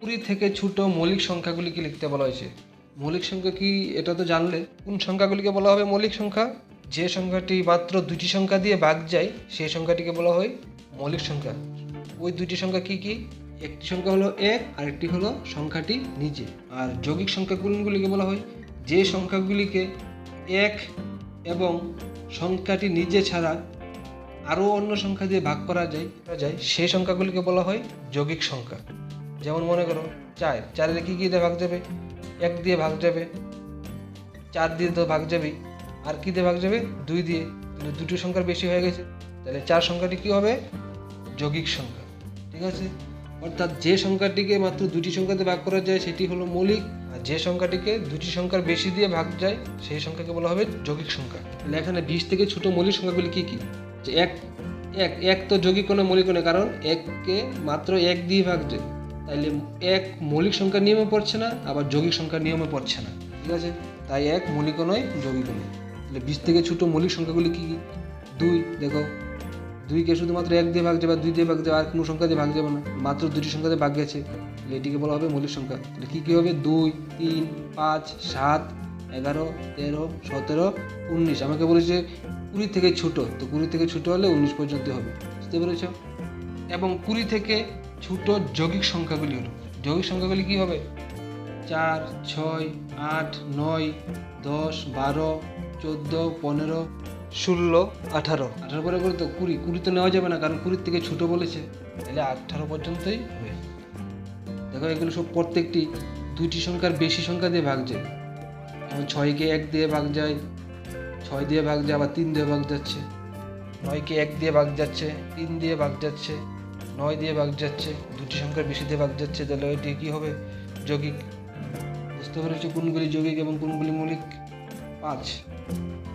কুড়ি থেকে ছোট মৌলিক সংখ্যাগুলিকে লিখতে বলা হয়েছে। মৌলিক সংখ্যা কি এটা তো জানলে? কোন সংখ্যাগুলিকে বলা হবে মৌলিক সংখ্যা? যে সংখ্যাটি মাত্র দুটি সংখ্যা দিয়ে ভাগ যায়, সেই সংখ্যাটিকে বলা হয় মৌলিক সংখ্যা। ওই দুটি সংখ্যা কি কি? একটি সংখ্যা হলো এক আর একটি হলো সংখ্যাটি নিজে। আর যৌগিক সংখ্যা কোনগুলিকে বলা হয়? যে সংখ্যাগুলিকে এক এবং সংখ্যাটি নিজে ছাড়া আরও অন্য সংখ্যা দিয়ে ভাগ করা যায় যায় সেই সংখ্যাগুলিকে বলা হয় যৌগিক সংখ্যা। যেমন মনে করো, চার। চারের কী কী দিয়ে ভাগ যাবে? এক দিয়ে ভাগ যাবে, চার দিয়ে তো ভাগ যাবেই। আর কী দিয়ে ভাগ যাবে? দুই দিয়ে। তাহলে দুটো সংখ্যার বেশি হয়ে গেছে। তাহলে চার সংখ্যাটি কী হবে? যৌগিক সংখ্যা। ঠিক আছে? অর্থাৎ যে সংখ্যাটিকে মাত্র দুটি সংখ্যাতে ভাগ করা যায়, সেটি হলো মৌলিক। আর যে সংখ্যাটিকে দুটি সংখ্যার বেশি দিয়ে ভাগ যায়, সেই সংখ্যাকে বলা হবে যৌগিক সংখ্যা। তাহলে এখানে বিশ থেকে ছোট মৌলিক সংখ্যাগুলি কী কী? যে এক এক এক তো যৌগিক কোনো মৌলিক নয়, কারণ এককে মাত্র এক দিয়ে ভাগ যায়। তাইলে এক মৌলিক সংখ্যার নিয়মে পড়ছে না, আবার যৌগিক সংখ্যার নিয়মে পড়ছে না। ঠিক আছে? তাই এক মৌলিক নয় যৌগিক নয়। তাহলে বিশ থেকে ছোট মৌলিক সংখ্যাগুলি কী কী? দুই, দেখো। দুইকে শুধুমাত্র এক দিয়ে ভাগ যাবে দুই দিয়ে ভাগ যাবে আর কোনো সংখ্যা দিয়ে ভাগ যাবে না। মাত্র দুটি সংখ্যা দিয়ে ভাগ গেছে। তাহলে এটিকে বলা হবে মৌলিক সংখ্যা। তাহলে কী কী হবে? দুই, তিন, পাঁচ, সাত, এগারো, তেরো, সতেরো, উনিশ। আমাকে বলেছে কুড়ি থেকে ছোট। তো কুড়ি থেকে ছোট হলে উনিশ পর্যন্ত হবে। বুঝতে পেরেছ? এবং কুড়ি থেকে ছোট যৌগিক সংখ্যাগুলি হলো। যৌগিক সংখ্যাগুলি কী হবে? চার, ছয়, আট, নয়, দশ, বারো, চোদ্দ, পনেরো, ষোলো, আঠারো। আঠারো পরে করে তো কুড়ি। কুড়ি তো নেওয়া যাবে না, কারণ কুড়ির থেকে ছোটো বলেছে। তাহলে আঠারো পর্যন্তই হবে। দেখো এগুলো সব প্রত্যেকটি দুইটি সংখ্যার বেশি সংখ্যা দিয়ে ভাগ যায়। যেমন ছয়কে এক দিয়ে ভাগ যায়, ছয় দিয়ে ভাগ যায়, আবার তিন দিয়ে ভাগ যাচ্ছে। নয়কে এক দিয়ে ভাগ যাচ্ছে, তিন দিয়ে ভাগ যাচ্ছে, নয় দিয়ে ভাগ যাচ্ছে, দুটি সংখ্যার বেশি দিয়ে ভাগ যাচ্ছে, তাহলে ওইটি কী হবে? যৌগিক। বুঝতে পেরেছি কোনগুলি যৌগিক এবং কোনগুলি মৌলিক? পাঁচ।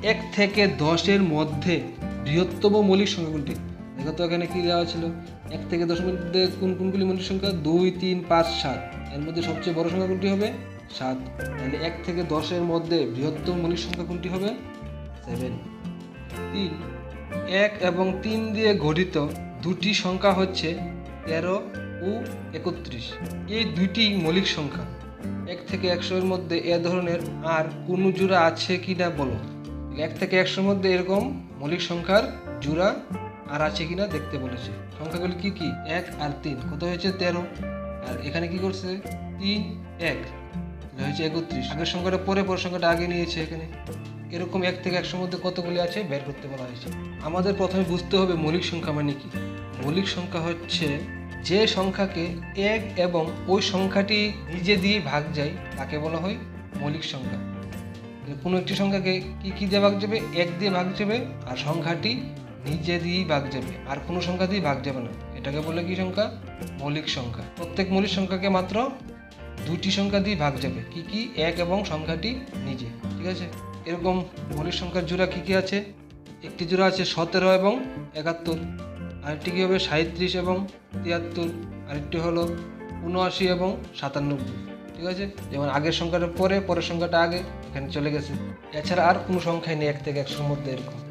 এক থেকে দশের মধ্যে বৃহত্তম মৌলিক সংখ্যা কোনটি দেখো তো এখানে কী দেওয়া ছিল? এক থেকে দশের মধ্যে কোন কোনগুলি মৌলিক সংখ্যা? দুই, তিন, পাঁচ, সাত। এর মধ্যে সবচেয়ে বড় সংখ্যা কোনটি হবে? সাত। তাহলে এক থেকে দশের মধ্যে বৃহত্তম মৌলিক সংখ্যা কোনটি হবে? সেভেন। তিন। এক এবং তিন দিয়ে গঠিত দুটি সংখ্যা হচ্ছে তেরো ও একত্রিশ। এই দুইটি মৌলিক সংখ্যা, এক থেকে একশোর মধ্যে এ ধরনের আর কোনো জোড়া আছে কি না বলো। এক থেকে একশোর মধ্যে এরকম মৌলিক সংখ্যার জোড়া আর আছে কি না দেখতে বলেছে। সংখ্যাগুলি কি কি? এক আর তিন। কত হয়েছে তেরো? আর এখানে কি করছে? তিন, এক। হয়েছে একত্রিশ। আগের সংখ্যাটা পরে, পরের সংখ্যাটা আগে নিয়েছে এখানে। এরকম এক থেকে একশোর মধ্যে কতগুলি আছে বের করতে বলা হয়েছে। আমাদের প্রথমে বুঝতে হবে মৌলিক সংখ্যা মানে কি। মৌলিক সংখ্যা হচ্ছে যে সংখ্যাকে এক এবং ওই সংখ্যাটি নিজে দিয়ে ভাগ যায়, তাকে বলা হয় মৌলিক সংখ্যা। কোনো একটি সংখ্যাকে কি কি দিয়ে ভাগ যাবে? এক দিয়ে ভাগ যাবে আর সংখ্যাটি নিজে দিয়েই ভাগ যাবে। আর কোনো সংখ্যা দিয়ে ভাগ যাবে না। এটাকে বলে কি সংখ্যা? মৌলিক সংখ্যা। প্রত্যেক মৌলিক সংখ্যাকে মাত্র দুটি সংখ্যা দিয়ে ভাগ যাবে। কি কি? এক এবং সংখ্যাটি নিজে। ঠিক আছে? এরকম মৌলিক সংখ্যার জোড়া কী কী আছে? একটি জোড়া আছে সতেরো এবং একাত্তর। আরেকটি কী হবে? সাঁত্রিশ এবং তিয়াত্তর। আরেকটি হলো উনআশি এবং সাতানব্বই। ঠিক আছে? যেমন আগের সংখ্যাটা পরে, পরের সংখ্যাটা আগে, এখানে চলে গেছে। এছাড়া আর কোনো সংখ্যায় নেই, এক থেকে একশোর মধ্যে এরকম।